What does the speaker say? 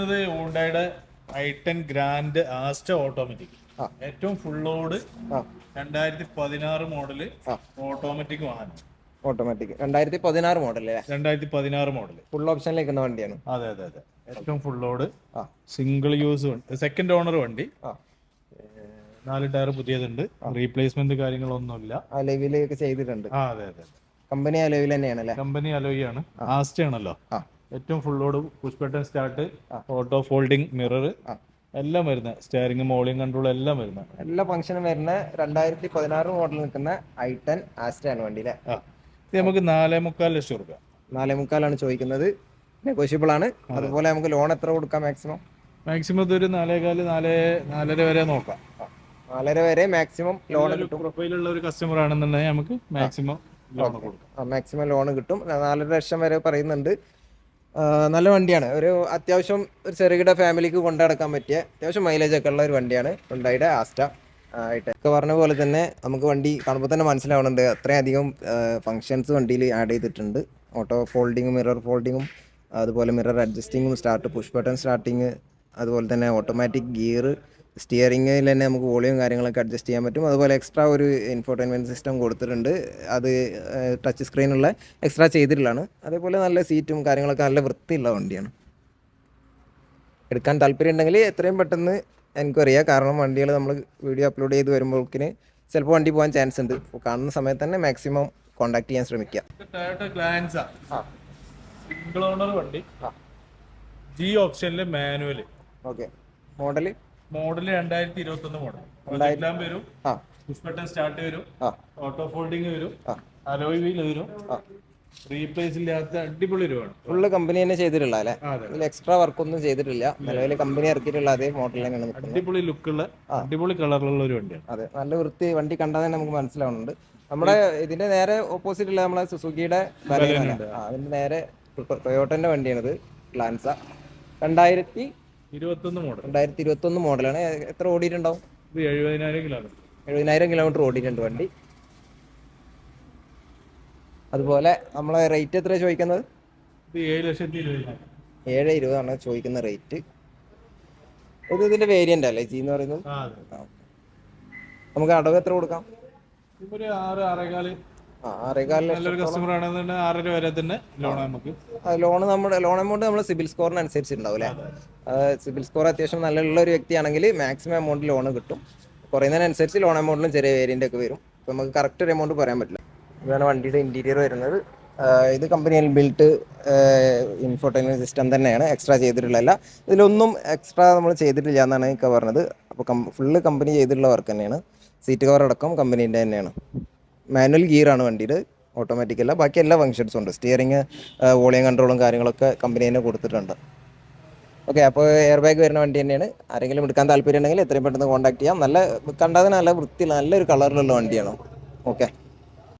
വരുന്നത് ഹോണ്ടയുടെ i ten grand Asta automatic. ഏറ്റവും ഫുൾ ലോഡ് രണ്ടായിരത്തി പതിനാറ് മോഡൽ ഓട്ടോമാറ്റിക് വാഹനം. ഓട്ടോമാറ്റിക്. രണ്ടായിരത്തി പതിനാറ് മോഡൽ രണ്ടായിരത്തി പതിനാറ് മോഡൽ ഫുൾ ഓപ്ഷനിലേക്ക് വണ്ടിയാണ്. അതെ അതെ അതെ. ഏറ്റവും full load single use second owner വണ്ടി. നാല് ടയർ പുതിയതുണ്ട്. റീപ്ലേസ്മെന്റ് കാര്യങ്ങളൊന്നുമില്ല. അലവിലൊക്കെ ലെവിലൊക്കെ ചെയ്തിട്ടുണ്ട്. ആ അതെ അതെ കമ്പനി അലോയിൽ തന്നെയാണ് കമ്പനി അലോയാണ് ആസ്റ്റ ആണല്ലോ ആ. ഏറ്റവും load push button start auto folding mirror എല്ലാം വരുന്ന. സ്റ്റിയറിംഗ് മോളിംഗ് കൺട്രോൾ എല്ലാം വരുന്ന. എല്ലാ ഫംഗ്ഷനും വരുന്ന രണ്ടായിരത്തി പതിനാറ് മോഡൽ നിൽക്കുന്ന ഐ ടെൻ ആസ്റ്റാണ് വണ്ടി അല്ലേ ഇത് നമുക്ക് നാലേ മുക്കാൽ ലക്ഷം റുപ്യ നാലേ മുക്കാലാണ് ചോദിക്കുന്നത്. നെഗോഷ്യബിൾ ആണ്. അതുപോലെ നമുക്ക് ലോൺ എത്ര കൊടുക്കാം മാക്സിമം മാക്സിമം ഇതൊരു നാലേകാൽ നാലേ നാലര വരെ നോക്കാം. നാലര വരെ മാക്സിമം ലോൺ കിട്ടും. പ്രൊഫൈലുള്ള ഒരു കസ്റ്റമർ ആണെന്നുണ്ടെങ്കിൽ നമുക്ക് മാക്സിമം ലോൺ കൊടുക്കാം. മാക്സിമം ലോൺ കിട്ടും. നാലര ലക്ഷം വരെ പറയുന്നുണ്ട്. നല്ല വണ്ടിയാണ്. ഒരു അത്യാവശ്യം ഒരു ചെറുകിട ഫാമിലിക്ക് കൊണ്ടു നടക്കാൻ പറ്റിയ അത്യാവശ്യം മൈലേജ് ഒക്കെ ഉള്ള ഒരു വണ്ടിയാണ് ഉണ്ടായിട്ട് ആസ്റ്റ. ആയിട്ട് ഒക്കെ പറഞ്ഞ പോലെ തന്നെ നമുക്ക് വണ്ടി കാണുമ്പോൾ തന്നെ മനസ്സിലാവുന്നുണ്ട് അത്രയധികം ഫങ്ഷൻസ് വണ്ടിയിൽ ആഡ് ചെയ്തിട്ടുണ്ട്. ഓട്ടോ ഫോൾഡിങ്ങും മിറർ ഫോൾഡിങ്ങും അതുപോലെ മിറർ അഡ്ജസ്റ്റിങ്ങും സ്റ്റാർട്ട് പുഷ് ബട്ടൺ സ്റ്റാർട്ടിങ് അതുപോലെ തന്നെ ഓട്ടോമാറ്റിക് ഗിയർ സ്റ്റിയറിംഗിൽ തന്നെ നമുക്ക് വോളിയം കാര്യങ്ങളൊക്കെ അഡ്ജസ്റ്റ് ചെയ്യാൻ പറ്റും. അതുപോലെ എക്സ്ട്രാ ഒരു ഇൻഫോർടൈൻമെന്റ് സിസ്റ്റം കൊടുത്തിട്ടുണ്ട്. അത് ടച്ച് സ്ക്രീനുള്ള എക്സ്ട്രാ ചെയ്തിട്ടുള്ളതാണ്. അതേപോലെ നല്ല സീറ്റും കാര്യങ്ങളൊക്കെ നല്ല വൃത്തിയുള്ള വണ്ടിയാണ്. എടുക്കാൻ താല്പര്യം ഉണ്ടെങ്കിൽ എത്രയും പെട്ടെന്ന് എനിക്കറിയാം കാരണം വണ്ടികൾ നമ്മൾ വീഡിയോ അപ്ലോഡ് ചെയ്ത് വരുമ്പോഴേക്കിന് ചിലപ്പോൾ വണ്ടി പോകാൻ ചാൻസ് ഉണ്ട്. അപ്പോൾ കാണുന്ന സമയത്ത് തന്നെ മാക്സിമം കോൺടാക്ട് ചെയ്യാൻ ശ്രമിക്കുക. സിംഗിൾ ഓണർ വണ്ടി. ജി ഓപ്ഷനിലെ മാനുവൽ ഓക്കെ. മോഡൽ മോഡൽ രണ്ടായിരത്തി ഇരുപത്തി ഒന്ന് മോഡൽ എല്ലാം വരും പുഷ് ബട്ടൺ സ്റ്റാർട്ട് വരും ഓട്ടോ ഫോൾഡിങ് വരും അലോയ് വീൽ വരും റീപ്ലേസ് ഇല്ലാത്ത അടിപൊളി രൂപമാണ് ഫുള്ള് കമ്പനി തന്നെ ചെയ്തിട്ടുള്ള അല്ലെ? ഇതിൽ എക്സ്ട്രാ വർക്കൊന്നും ചെയ്തിട്ടില്ല. നിലവിൽ കമ്പനി ഇറക്കിയിട്ടുള്ള അതേ മോഡൽ തന്നെയാണ് അടിപൊളി ലുക്കുള്ള അടിപൊളി കളറിലുള്ള ഒരു വണ്ടിയാണ്. അതെ നല്ല വൃത്തി വണ്ടി കണ്ടാൽ തന്നെ നമുക്ക് മനസ്സിലാവുന്നുണ്ട്. നമ്മുടെ ഇതിന്റെ നേരെ ഓപ്പോസിറ്റ് ഉള്ള നമ്മളെ സുസുക്കിയുടെ അതിന്റെ നേരെ ടൊയോട്ടന്റെ വണ്ടിയാണിത്. ലാൻസ രണ്ടായിരത്തി ഇരുപത്തൊന്ന് മോഡൽ രണ്ടായിരത്തി ഇരുപത്തി ഒന്ന് മോഡലാണ്. എത്ര ഓടിയിട്ടുണ്ടാവും? ഇത് എഴുപതിനായിരം കിലോമീറ്റർ എഴുപതിനായിരം കിലോമീറ്റർ ഓടിയിട്ടുണ്ട് വണ്ടി. അതുപോലെ നമ്മളെ റേറ്റ് എത്ര ചോദിക്കുന്നത്? ഇത് ഏഴ് ലക്ഷത്തി ഇരുപതിനായിരം. ഏഴ് ഇരുപതാണ് ചോദിക്കുന്ന റേറ്റ് ഇത് ഇതിന്റെ വേരിയന്റ് അല്ലേ? ജി എന്ന് പറയുന്നത്? ആ അതെ. നമുക്ക് അടവ് എത്ര കൊടുക്കാം? ഇപ്പൊ ഒരു ആറ് ആറേകാൽ. ആ ആറേകാൽ ലക്ഷം നല്ലൊരു കസ്റ്റമർ ആണെന്നുണ്ടെങ്കിൽ ആറര വരെ തന്നെ ലോൺ നമുക്ക്. ലോൺ നമ്മുടെ ലോൺ എമൗണ്ട് നമ്മുടെ സിബിൽ സ്കോറിനനുസരിച്ചിട്ടുണ്ടാവും അല്ലേ? സിബിൽ സ്കോർ അത്യാവശ്യം നല്ല ഉള്ള ഒരു വ്യക്തിയാണെങ്കിൽ മാക്സിമം എമൗണ്ട് ലോൺ കിട്ടും. കുറയുന്നതിനനുസരിച്ച് ലോൺ എമൗണ്ടിലും ചെറിയ വേരിയന്റ് ഒക്കെ വരും. അപ്പോൾ നമുക്ക് കറക്റ്റ് ഒരു എമൗണ്ട് പറയാൻ പറ്റില്ല. ഇതാണ് വണ്ടിയുടെ ഇന്റീരിയർ വരുന്നത്. ഇത് കമ്പനിയിൽ ബിൽട്ട് ഇൻഫോർട്ടൈൻമെന്റ് സിസ്റ്റം തന്നെയാണ്. എക്സ്ട്രാ ചെയ്തിട്ടുള്ളതല്ല. ഇതിലൊന്നും എക്സ്ട്രാ നമ്മൾ ചെയ്തിട്ടില്ല എന്നാണ് എനിക്ക് പറഞ്ഞത്. അപ്പോൾ കം ഫുള്ള് കമ്പനി ചെയ്തിട്ടുള്ള വർക്ക് തന്നെയാണ്. സീറ്റ് കവർ അടക്കം കമ്പനീന്റെ തന്നെയാണ്. മാനുവൽ ഗിയറാണ് വണ്ടിയിൽ ഓട്ടോമാറ്റിക്കല്ല ബാക്കി എല്ലാ ഫങ്ഷൻസും ഉണ്ട്. സ്റ്റിയറിങ് വോളിയം കൺട്രോളും കാര്യങ്ങളൊക്കെ കമ്പനി തന്നെ കൊടുത്തിട്ടുണ്ട്. ഓക്കെ അപ്പോൾ എയർ ബാഗ് വരുന്ന വണ്ടി തന്നെയാണ്. ആരെങ്കിലും എടുക്കാൻ താല്പര്യം ഉണ്ടെങ്കിൽ എത്രയും പെട്ടെന്ന് കോൺടാക്ട് ചെയ്യാം. നല്ല കണ്ടാൽ നല്ല വൃത്തിയുള്ള നല്ലൊരു കളറിലുള്ള വണ്ടിയാണ്. ഓക്കെ